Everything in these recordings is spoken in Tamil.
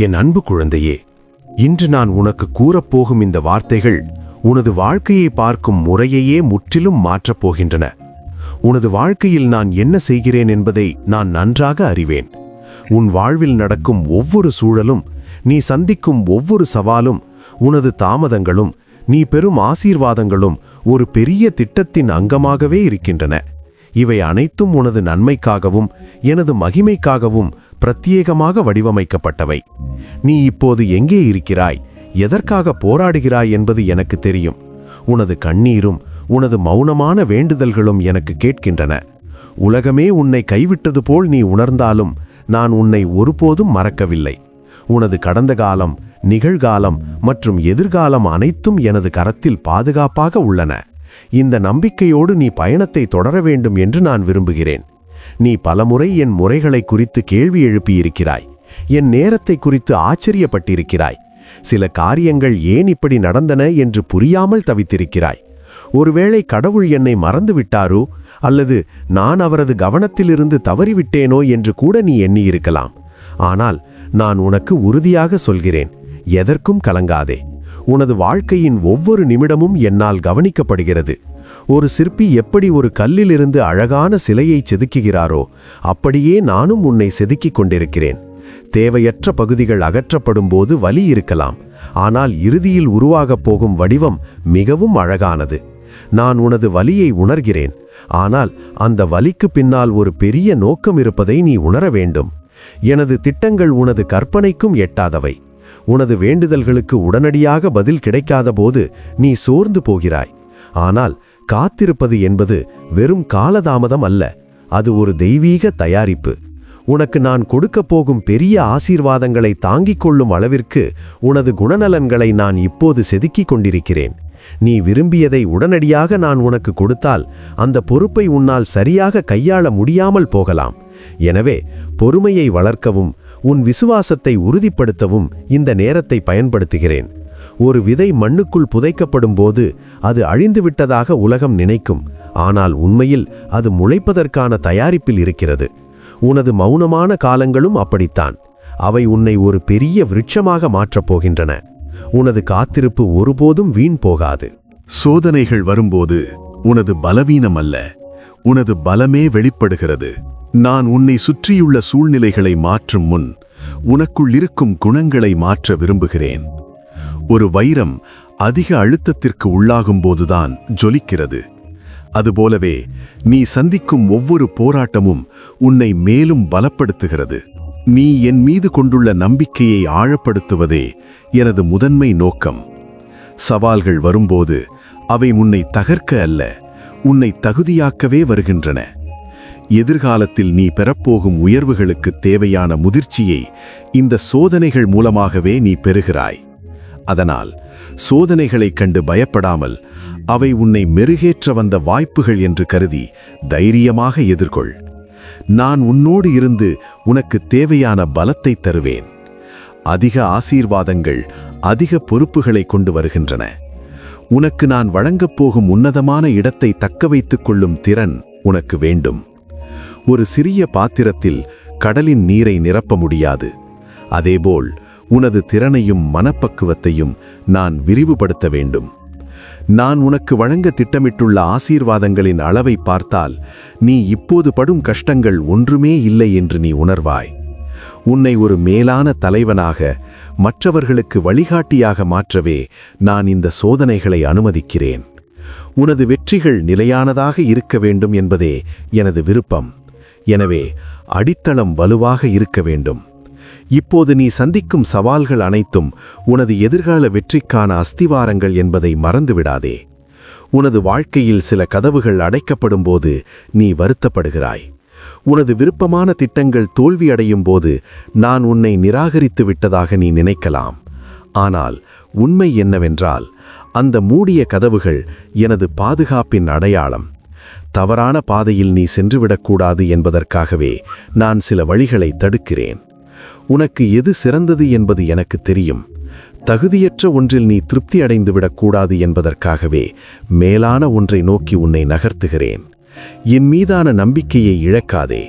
என் அன்பு குழந்தையே இன்று நான் உனக்கு கூறப்போகும் இந்த வார்த்தைகள் உனது வாழ்க்கையை பார்க்கும் முறையையே முற்றிலும் மாற்றப் போகின்றன. உனது வாழ்க்கையில் நான் என்ன செய்கிறேன் என்பதை நான் நன்றாக அறிவேன். உன் வாழ்வில் நடக்கும் ஒவ்வொரு சூழலும் நீ சந்திக்கும் ஒவ்வொரு சவாலும் உனது தாமதங்களும் நீ பெறும் ஆசீர்வாதங்களும் ஒரு பெரிய திட்டத்தின் அங்கமாகவே இருக்கின்றன. இவை அனைத்தும் உனது நன்மைக்காகவும் எனது மகிமைக்காகவும் பிரத்யேகமாக வடிவமைக்கப்பட்டவை. நீ இப்போது எங்கே இருக்கிறாய்? எதற்காக போராடுகிறாய் என்பது எனக்கு தெரியும். உனது கண்ணீரும் உனது மௌனமான வேண்டுதல்களும் எனக்கு கேட்கின்றன. உலகமே உன்னை கைவிட்டது போல் நீ உணர்ந்தாலும் நான் உன்னை ஒருபோதும் மறக்கவில்லை. உனது கடந்த காலம் நிகழ்காலம் மற்றும் எதிர்காலம் அனைத்தும் எனது கரத்தில் பாதுகாப்பாக உள்ளன. இந்த நம்பிக்கையோடு நீ பயணத்தை தொடர வேண்டும் என்று நான் விரும்புகிறேன். நீ பலமுறை என் முறைகளை குறித்து கேள்வி எழுப்பியிருக்கிறாய். என் நேரத்தை குறித்து ஆச்சரியப்பட்டிருக்கிறாய். சில காரியங்கள் ஏன் இப்படி நடந்தன என்று புரியாமல் தவித்திருக்கிறாய். ஒருவேளை கடவுள் என்னை மறந்துவிட்டாரோ? அல்லது நான் அவரது கவனத்திலிருந்து தவறிவிட்டேனோ என்று கூட நீ எண்ணியிருக்கலாம். ஆனால் நான் உனக்கு உறுதியாக சொல்கிறேன் எதற்கும் கலங்காதே. உனது வாழ்க்கையின் ஒவ்வொரு நிமிடமும் என்னால் கவனிக்கப்படுகிறது. ஒரு சிற்பி எப்படி ஒரு கல்லிலிருந்து அழகான சிலையை செதுக்குகிறாரோ அப்படியே நானும் உன்னை செதுக்கிக் கொண்டிருக்கிறேன். தேவையற்ற பகுதிகள் அகற்றப்படும் போது வலி இருக்கலாம் ஆனால் இறுதியில் உருவாகப் போகும் வடிவம் மிகவும் அழகானது. நான் உனது வலியை உணர்கிறேன் ஆனால் அந்த வலிக்கு பின்னால் ஒரு பெரிய நோக்கம் இருப்பதை நீ உணர வேண்டும். எனது திட்டங்கள் உனது கற்பனைக்கும் எட்டாதவை. உனது வேண்டுதல்களுக்கு உடனடியாக பதில் கிடைக்காத போது நீ சோர்ந்து போகிறாய். ஆனால் காத்திருப்பது என்பது வெறும் காலதாமதம் அல்ல. அது ஒரு தெய்வீக தயாரிப்பு. உனக்கு நான் கொடுக்கப் போகும் பெரிய ஆசீர்வாதங்களை தாங்கிக் கொள்ளும் அளவிற்கு உனது குணநலன்களை நான் இப்போது செதுக்கிக் கொண்டிருக்கிறேன். நீ விரும்பியதை உடனடியாக நான் உனக்கு கொடுத்தால் அந்த பொறுப்பை உன்னால் சரியாக கையாள முடியாமல் போகலாம். எனவே பொறுமையை வளர்க்கவும் உன் விசுவாசத்தை உறுதிப்படுத்தவும் இந்த நேரத்தை பயன்படுத்துகிறேன். ஒரு விதை மண்ணுக்குள் புதைக்கப்படும் போது அது அழிந்துவிட்டதாக உலகம் நினைக்கும். ஆனால் உண்மையில் அது முளைப்பதற்கான தயாரிப்பில் இருக்கிறது. உனது மௌனமான காலங்களும் அப்படித்தான். அவை உன்னை ஒரு பெரிய விருட்சமாக மாற்றப் போகின்றன. உனது காத்திருப்பு ஒருபோதும் வீண் போகாது. சோதனைகள் வரும்போது உனது பலவீனம் அல்ல. உனது பலமே வெளிப்படுகிறது. நான் உன்னை சுற்றியுள்ள சூழ்நிலைகளை மாற்றும் முன் உனக்குள் இருக்கும் குணங்களை மாற்ற விரும்புகிறேன். ஒரு வைரம் அதிக அழுத்தத்திற்கு உள்ளாகும் போதுதான் ஜொலிக்கிறது. அதுபோலவே நீ சந்திக்கும் ஒவ்வொரு போராட்டமும் உன்னை மேலும் பலப்படுத்துகிறது. நீ என் மீது கொண்டுள்ள நம்பிக்கையை ஆழப்படுத்துவதே எனது முதன்மை நோக்கம். சவால்கள் வரும்போது அவை உன்னை தகர்க்க அல்ல உன்னை தகுதியாக்கவே வருகின்றன. எதிர்காலத்தில் நீ பெறப்போகும் உயர்வுகளுக்கு தேவையான முதிர்ச்சியை இந்த சோதனைகள் மூலமாகவே நீ பெறுகிறாய். அதனால் சோதனைகளைக் கண்டு பயப்படாமல் அவை உன்னை மெருகேற்ற வந்த வாய்ப்புகள் என்று கருதி தைரியமாக எதிர்கொள். நான் உன்னோடு இருந்து உனக்கு தேவையான பலத்தை தருவேன். அதிக ஆசீர்வாதங்கள் அதிக பொறுப்புகளை கொண்டு வருகின்றன. உனக்கு நான் வழங்கப் போகும் உன்னதமான இடத்தை தக்க வைத்துக் கொள்ளும் திறன் உனக்கு வேண்டும். ஒரு சிறிய பாத்திரத்தில் கடலின் நீரை நிரப்ப முடியாது. அதேபோல் உனது திறனையும் மனப்பக்குவத்தையும் நான் விரிவுபடுத்த வேண்டும். நான் உனக்கு வழங்க திட்டமிட்டுள்ள ஆசீர்வாதங்களின் அளவை பார்த்தால் நீ இப்போது படும் கஷ்டங்கள் ஒன்றுமே இல்லை என்று நீ உணர்வாய். உன்னை ஒரு மேலான தலைவனாக மற்றவர்களுக்கு வழிகாட்டியாக மாற்றவே நான் இந்த சோதனைகளை அனுமதிக்கிறேன். உனது வெற்றிகள் நிலையானதாக இருக்க வேண்டும் என்பதே எனது விருப்பம். எனவே அடித்தளம் வலுவாக இருக்க வேண்டும். இப்போது நீ சந்திக்கும் சவால்கள் அனைத்தும் உனது எதிர்கால வெற்றிக்கான அஸ்திவாரங்கள் என்பதை மறந்துவிடாதே. உனது வாழ்க்கையில் சில கதவுகள் அடைக்கப்படும் போது நீ வருத்தப்படுகிறாய். உனது விருப்பமான திட்டங்கள் தோல்வியடையும் போது நான் உன்னை நிராகரித்து விட்டதாக நீ நினைக்கலாம். ஆனால் உண்மை என்னவென்றால் அந்த மூடிய கதவுகள் எனது பாதுகாப்பின் அடையாளம். தவறான பாதையில் நீ சென்றுவிடக்கூடாது என்பதற்காகவே நான் சில வழிகளை தடுக்கிறேன். உனக்கு எது சிறந்தது என்பது எனக்கு தெரியும். தகுதியற்ற ஒன்றில் நீ திருப்தி அடைந்து விடக்கூடாது என்பதற்காகவே மேலான ஒன்றை நோக்கி உன்னை நகர்த்துகிறேன். என் மீதான நம்பிக்கையை இழக்காதே.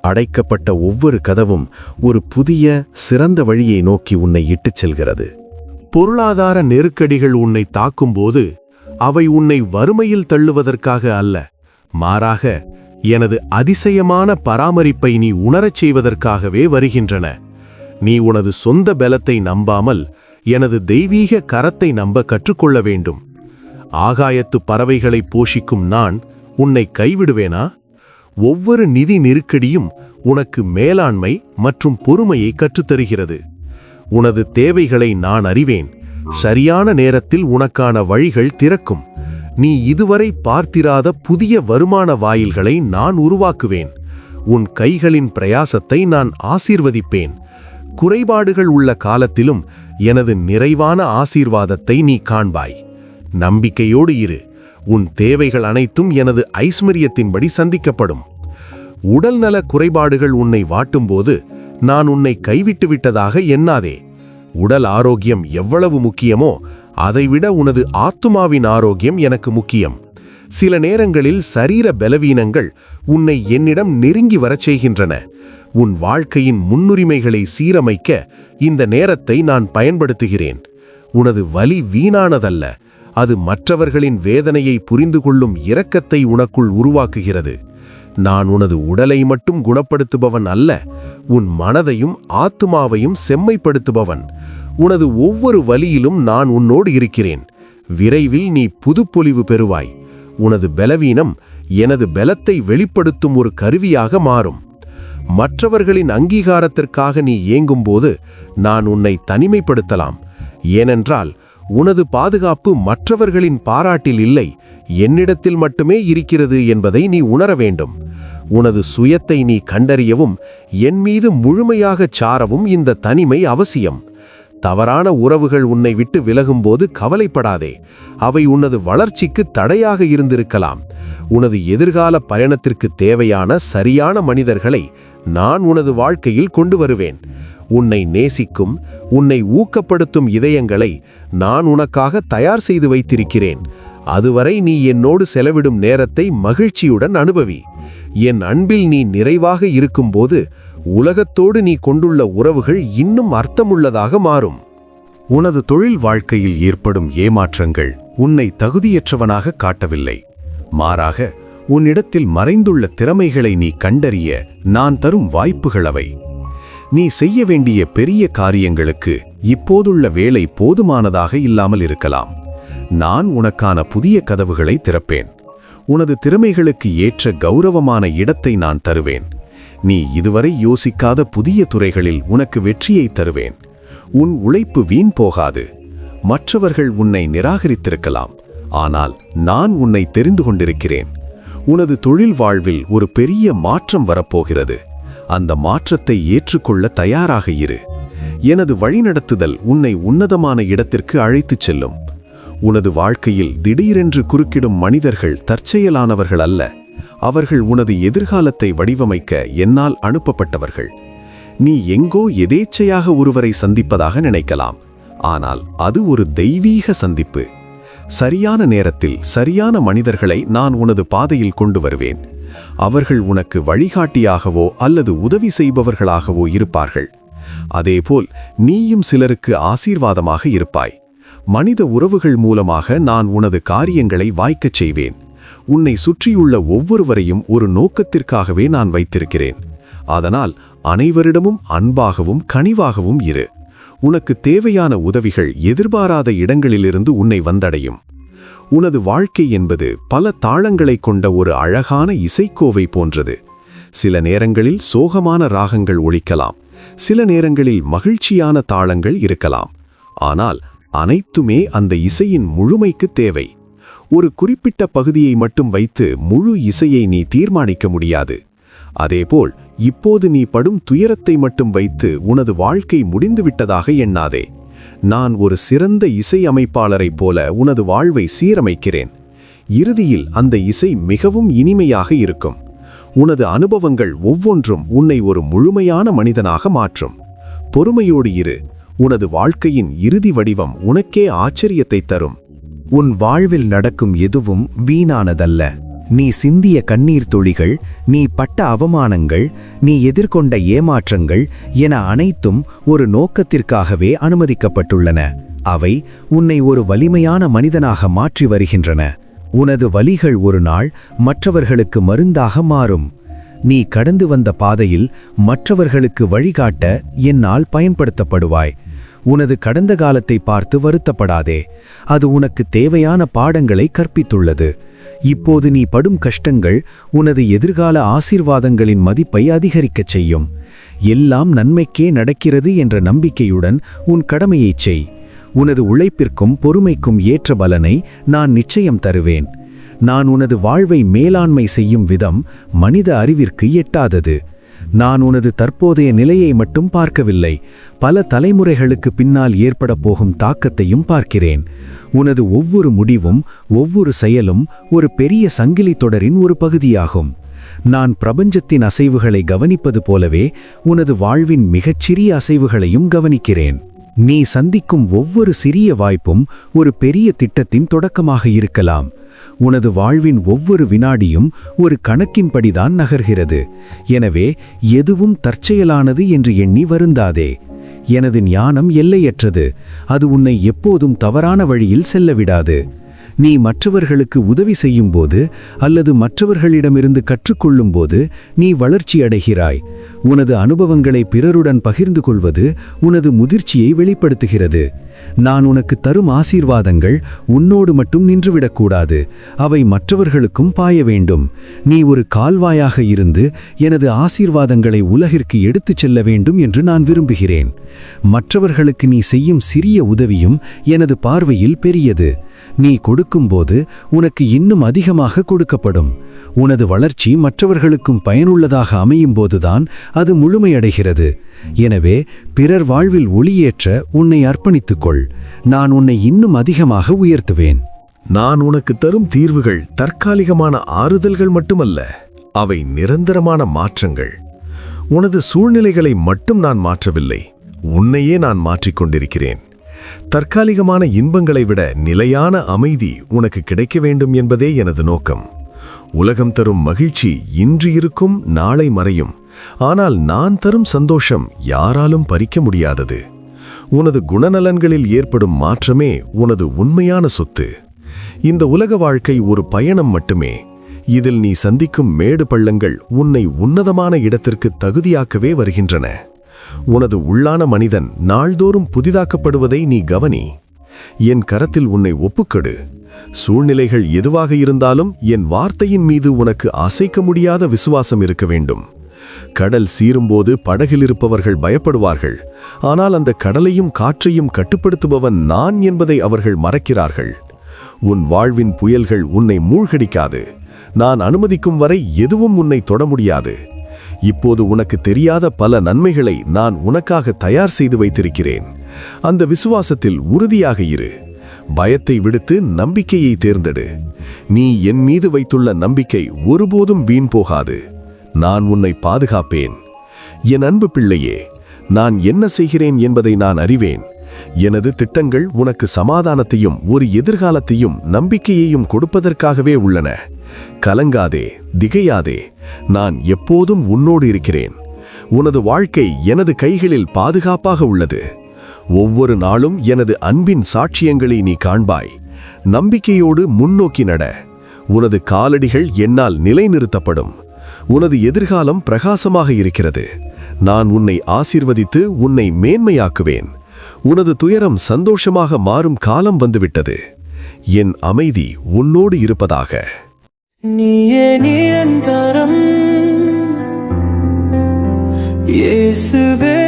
அடைக்கப்பட்ட ஒவ்வொரு கதவும் ஒரு புதிய சிறந்த வழியை நோக்கி உன்னை இட்டுச் செல்கிறது. பொருளாதார நெருக்கடிகள் உன்னை தாக்கும்போது அவை உன்னை வறுமையில் தள்ளுவதற்காக அல்ல மாறாக எனது அதிசயமான பராமரிப்பை நீ உணரச் செய்வதற்காகவே வருகின்றன. நீ உனது சொந்த பலத்தை நம்பாமல் எனது தெய்வீக கரத்தை நம்ப கற்றுக்கொள்ள வேண்டும். ஆகாயத்து பறவைகளை போஷிக்கும் நான் உன்னை கைவிடுவேனா? ஒவ்வொரு நிதி நெருக்கடியும் உனக்கு மேலாண்மை மற்றும் பொறுமையை கற்றுத்தருகிறது. உனது தேவைகளை நான் அறிவேன். சரியான நேரத்தில் உனக்கான வழிகள் திறக்கும். நீ இதுவரை பார்த்திராத புதிய வருமான வாயில்களை நான் உருவாக்குவேன். உன் கைகளின் பிரயாசத்தை நான் ஆசீர்வதிப்பேன். குறைபாடுகள் உள்ள காலத்திலும் எனது நிறைவான ஆசீர்வாதத்தை நீ காண்பாய். நம்பிக்கையோடு இரு. உன் தேவைகள் அனைத்தும் எனது ஐஸ்வர்யத்தின்படி சந்திக்கப்படும். உடல்நல குறைபாடுகள் உன்னை வாட்டும்போது நான் உன்னை கைவிட்டு விட்டதாக எண்ணாதே. உடல் ஆரோக்கியம் எவ்வளவு முக்கியமோ அதைவிட உனது ஆத்துமாவின் ஆரோக்கியம் எனக்கு முக்கியம். சில நேரங்களில் சரீர பலவீனங்கள் உன்னை என்னிடம் நெருங்கி வரச் செய்கின்றன. உன் வாழ்க்கையின் முன்னுரிமைகளை சீரமைக்க இந்த நேரத்தை நான் பயன்படுத்துகிறேன். உனது வலி வீணானதல்ல. அது மற்றவர்களின் வேதனையை புரிந்து கொள்ளும் இரக்கத்தை உனக்குள் உருவாக்குகிறது. நான் உனது உடலை மட்டும் குணப்படுத்துபவன் அல்ல உன் மனதையும் ஆத்துமாவையும் செம்மைப்படுத்துபவன். உனது ஒவ்வொரு வலியிலும் நான் உன்னோடு இருக்கிறேன். விரைவில் நீ புதுப்பொலிவு பெறுவாய். உனது பலவீனம் எனது பலத்தை வெளிப்படுத்தும் ஒரு கருவியாக மாறும். மற்றவர்களின் அங்கீகாரத்திற்காக நீ ஏங்கும்போது நான் உன்னை தனிமைப்படுத்தலாம். ஏனென்றால் உனது பாதுகாப்பு மற்றவர்களின் பாராட்டில் இல்லை என்னிடத்தில் மட்டுமே இருக்கிறது என்பதை நீ உணர வேண்டும். உனது சுயத்தை நீ கண்டறியவும் என் மீது முழுமையாகச் சாரவும் இந்த தனிமை அவசியம். தவறான உறவுகள் உன்னை விட்டு விலகும்போது கவலைப்படாதே. அவை உனது வளர்ச்சிக்கு தடையாக இருந்திருக்கலாம். உனது எதிர்கால பயணத்திற்கு தேவையான சரியான மனிதர்களை நான் உனது வாழ்க்கையில் கொண்டு வருவேன். உன்னை நேசிக்கும் உன்னை ஊக்கப்படுத்தும் இதயங்களை நான் உனக்காக தயார் செய்து வைத்திருக்கிறேன். அதுவரை நீ என்னோடு செலவிடும் நேரத்தை மகிழ்ச்சியுடன் அனுபவி. என் அன்பில் நீ நிறைவாக இருக்கும்போது உலகத்தோடு நீ கொண்டுள்ள உறவுகள் இன்னும் அர்த்தமுள்ளதாக மாறும். உனது தொழில் வாழ்க்கையில் ஏற்படும் ஏமாற்றங்கள் உன்னை தகுதியற்றவனாக காட்டவில்லை. மாறாக உன்னிடத்தில் மறைந்துள்ள திறமைகளை நீ கண்டறிய நான் தரும் வாய்ப்புகள் அவை நீ செய்ய வேண்டிய பெரிய காரியங்களுக்கு இப்போதுள்ள வேலை போதுமானதாக இல்லாமல் இருக்கலாம். நான் உனக்கான புதிய கதவுகளை திறப்பேன். உனது திறமைகளுக்கு ஏற்ற கௌரவமான இடத்தை நான் தருவேன். நீ இதுவரை யோசிக்காத புதிய துறைகளில் உனக்கு வெற்றியை தருவேன். உன் உழைப்பு வீண் போகாது. மற்றவர்கள் உன்னை நிராகரித்திருக்கலாம். ஆனால் நான் உன்னை தெரிந்து கொண்டிருக்கிறேன். உனது தொழில் வாழ்வில் ஒரு பெரிய மாற்றம் வரப்போகிறது. அந்த மாற்றத்தை ஏற்றுக்கொள்ள தயாராக இரு. எனது வழிநடத்துதல் உன்னை உன்னதமான இடத்திற்கு அழைத்துச் செல்லும். உனது வாழ்க்கையில் திடீரென்று குறுக்கிடும் மனிதர்கள் தற்செயலானவர்கள் அல்ல. அவர்கள் உனது எதிர்காலத்தை வடிவமைக்க என்னால் அனுப்பப்பட்டவர்கள். நீ எங்கோ எதேச்சையாக ஒருவரை சந்திப்பதாக நினைக்கலாம். ஆனால் அது ஒரு தெய்வீக சந்திப்பு. சரியான நேரத்தில் சரியான மனிதர்களை நான் உனது பாதையில் கொண்டு வருவேன். அவர்கள் உனக்கு வழிகாட்டியாகவோ அல்லது உதவி செய்பவர்களாகவோ இருப்பார்கள். அதேபோல் நீயும் சிலருக்கு ஆசீர்வாதமாக இருப்பாய். மனித உறவுகள் மூலமாக நான் உனது காரியங்களை வாய்க்கச் செய்வேன். உன்னை சுற்றியுள்ள ஒவ்வொருவரையும் ஒரு நோக்கத்திற்காகவே நான் வைத்திருக்கிறேன். அதனால் அனைவரிடமும் அன்பாகவும் கனிவாகவும் இரு. உனக்கு தேவையான உதவிகள் எதிர்பாராத இடங்களிலிருந்து உன்னை வந்தடையும். உனது வாழ்க்கை என்பது பல தாளங்களை கொண்ட ஒரு அழகான இசைக்கோவை போன்றது. சில நேரங்களில் சோகமான ராகங்கள் ஒழிக்கலாம் சில நேரங்களில் மகிழ்ச்சியான தாளங்கள் இருக்கலாம். ஆனால் அனைத்துமே அந்த இசையின் முழுமைக்கு தேவை. ஒரு குறிப்பிட்ட பகுதியை மட்டும் வைத்து முழு இசையை நீ தீர்மானிக்க முடியாது. அதேபோல் இப்போது நீ படும் துயரத்தை மட்டும் வைத்து உனது வாழ்க்கை முடிந்துவிட்டதாக எண்ணாதே. நான் ஒரு சிறந்த இசை அமைப்பாளரைப் போல உனது வாழ்வை சீரமைக்கிறேன். இறுதியில் அந்த இசை மிகவும் இனிமையாக இருக்கும். உனது அனுபவங்கள் ஒவ்வொன்றும் உன்னை ஒரு முழுமையான மனிதனாக மாற்றும். பொறுமையோடு இரு. உனது வாழ்க்கையின் இறுதி வடிவம் உனக்கே ஆச்சரியத்தை தரும். உன் வாழ்வில் நடக்கும் எதுவும் வீணானதல்ல. நீ சிந்திய கண்ணீர் துளிகள் நீ பட்ட அவமானங்கள் நீ எதிர்கொண்ட ஏமாற்றங்கள் என அனைத்தும் ஒரு நோக்கத்திற்காகவே அனுமதிக்கப்பட்டுள்ளன. அவை உன்னை ஒரு வலிமையான மனிதனாக மாற்றி வருகின்றன. உனது வலிகள் ஒரு நாள் மற்றவர்களுக்கு மருந்தாக மாறும். நீ கடந்து வந்த பாதையில் மற்றவர்களுக்கு வழிகாட்ட என்னால் பயன்படுத்தப்படுவாய். உனது கடந்த காலத்தை பார்த்து வருத்தப்படாதே. அது உனக்கு தேவையான பாடங்களை கற்பித்துள்ளது. இப்போது நீ படும் கஷ்டங்கள் உனது எதிர்கால ஆசீர்வாதங்களின் மதிப்பை அதிகரிக்கச் செய்யும். எல்லாம் நன்மைக்கே நடக்கிறது என்ற நம்பிக்கையுடன் உன் கடமையைச் செய். உனது உழைப்பிற்கும் பொறுமைக்கும் ஏற்ற பலனை நான் நிச்சயம் தருவேன். நான் உனது வாழ்வை மேலாண்மை செய்யும் விதம் மனித அறிவிற்கு எட்டாதது. நான் உனது தற்போதைய நிலையை மட்டும் பார்க்கவில்லை. பல தலைமுறைகளுக்கு பின்னால் ஏற்பட போகும் தாக்கத்தையும் பார்க்கிறேன். உனது ஒவ்வொரு முடிவும் ஒவ்வொரு செயலும் ஒரு பெரிய சங்கிலி தொடரின் ஒரு பகுதியாகும். நான் பிரபஞ்சத்தின் அசைவுகளை கவனிப்பது போலவே உனது வாழ்வின் மிகச்சிறிய அசைவுகளையும் கவனிக்கிறேன். நீ சந்திக்கும் ஒவ்வொரு சிறிய வாய்ப்பும் ஒரு பெரிய திட்டத்தின் தொடக்கமாக இருக்கலாம். உனது வாழ்வின் ஒவ்வொரு வினாடியும் ஒரு கணக்கின்படிதான் நகர்கிறது. எனவே எதுவும் தற்செயலானது என்று எண்ணி வருந்தாதே. எனது ஞானம் எல்லையற்றது. அது உன்னை எப்போதும் தவறான வழியில் செல்லவிடாது நீ மற்றவர்களுக்கு உதவி செய்யும்போது அல்லது மற்றவர்களிடமிருந்து கற்றுக்கொள்ளும்போது நீ வளர்ச்சி அடைகிறாய். உனது அனுபவங்களை பிறருடன் பகிர்ந்து கொள்வது உனது முதிர்ச்சியை வெளிப்படுத்துகிறது. நான் உனக்கு தரும் ஆசீர்வாதங்கள் உன்னோடு மட்டும் நின்றுவிடக்கூடாது அவை மற்றவர்களுக்கும் பாய வேண்டும். நீ ஒரு கால்வாயாக இருந்து எனது ஆசீர்வாதங்களை உலகிற்கு எடுத்துச் செல்ல வேண்டும் என்று நான் விரும்புகிறேன். மற்றவர்களுக்கு நீ செய்யும் சிறிய உதவியும் எனது பார்வையில் பெரியது. நீ கொடுக்கும்போது உனக்கு இன்னும் அதிகமாக கொடுக்கப்படும். உனது வளர்ச்சி மற்றவர்களுக்கும் பயனுள்ளதாக அமையும் போதுதான் அது முழுமையடைகிறது. எனவே பிறர் வாழ்வில் ஒளியேற்ற உன்னை அர்ப்பணித்துக்கொள். நான் உன்னை இன்னும் அதிகமாக உயர்த்துவேன். நான் உனக்கு தரும் தீர்வுகள் தற்காலிகமான ஆறுதல்கள் மட்டுமல்ல அவை நிரந்தரமான மாற்றங்கள். உனது சூழ்நிலைகளை மட்டும் நான் மாற்றவில்லை உன்னையே நான் மாற்றிக்கொண்டிருக்கிறேன் தற்காலிகமான இன்பங்களை விட நிலையான அமைதி உனக்கு கிடைக்க வேண்டும் என்பதே எனது நோக்கம். உலகம் தரும் மகிழ்ச்சி இன்று இருக்கும் நாளை மறையும். ஆனால் நான் தரும் சந்தோஷம் யாராலும் பறிக்க முடியாதது. உனது குணநலன்களில் ஏற்படும் மாற்றமே உனது உண்மையான சொத்து. இந்த உலக வாழ்க்கை ஒரு பயணம் மட்டுமே. இதில் நீ சந்திக்கும் மேடு பள்ளங்கள் உன்னை உன்னதமான இடத்திற்கு தகுதியாக்கவே வருகின்றன. உனது உள்ளான மனிதன் நாள்தோறும் புதிதாக்கப்படுவதை நீ கவனி. என் கரத்தில் உன்னை ஒப்புக்கொடு. சூழ்நிலைகள் எதுவாக இருந்தாலும் என் வார்த்தையின் மீது உனக்கு அசைக்க முடியாத விசுவாசம் இருக்க வேண்டும். கடல் சீரும்போது படகில் இருப்பவர்கள் பயப்படுவார்கள். ஆனால் அந்த கடலையும் காற்றையும் கட்டுப்படுத்துபவன் நான் என்பதை அவர்கள் மறக்கிறார்கள். உன் வாழ்வின் புயல்கள் உன்னை மூழ்கடிக்காது. நான் அனுமதிக்கும் வரை எதுவும் உன்னை தொட முடியாது. இப்போது உனக்கு தெரியாத பல நன்மைகளை நான் உனக்காக தயார் செய்து வைத்திருக்கிறேன். அந்த விசுவாசத்தில் உறுதியாக இரு. பயத்தை விடுத்து நம்பிக்கையை தேர்ந்தெடு. நீ என் மீது வைத்துள்ள நம்பிக்கை ஒருபோதும் வீண் போகாது. நான் உன்னை பாதுகாப்பேன். என் அன்பு பிள்ளையே நான் என்ன செய்கிறேன் என்பதை நான் அறிவேன். எனது திட்டங்கள் உனக்கு சமாதானத்தையும் ஒரு எதிர்காலத்தையும் நம்பிக்கையையும் கொடுப்பதற்காகவே உள்ளன. கலங்காதே திகையாதே நான் எப்போதும் உன்னோடு இருக்கிறேன். உனது வாழ்க்கை எனது கைகளில் பாதுகாப்பாக உள்ளது. ஒவ்வொரு நாளும் எனது அன்பின் சாட்சியங்களை நீ காண்பாய். நம்பிக்கையோடு முன்னோக்கி நட. உனது காலடிகள் என்னால் நிலைநிறுத்தப்படும். உனது எதிர்காலம் பிரகாசமாக இருக்கிறது. நான் உன்னை ஆசீர்வதித்து உன்னை மேன்மையாக்குவேன். உனது துயரம் சந்தோஷமாக மாறும் காலம் வந்துவிட்டது. என் அமைதி உன்னோடு இருப்பதாக. நீயே நிரந்தரம். இயேசுவே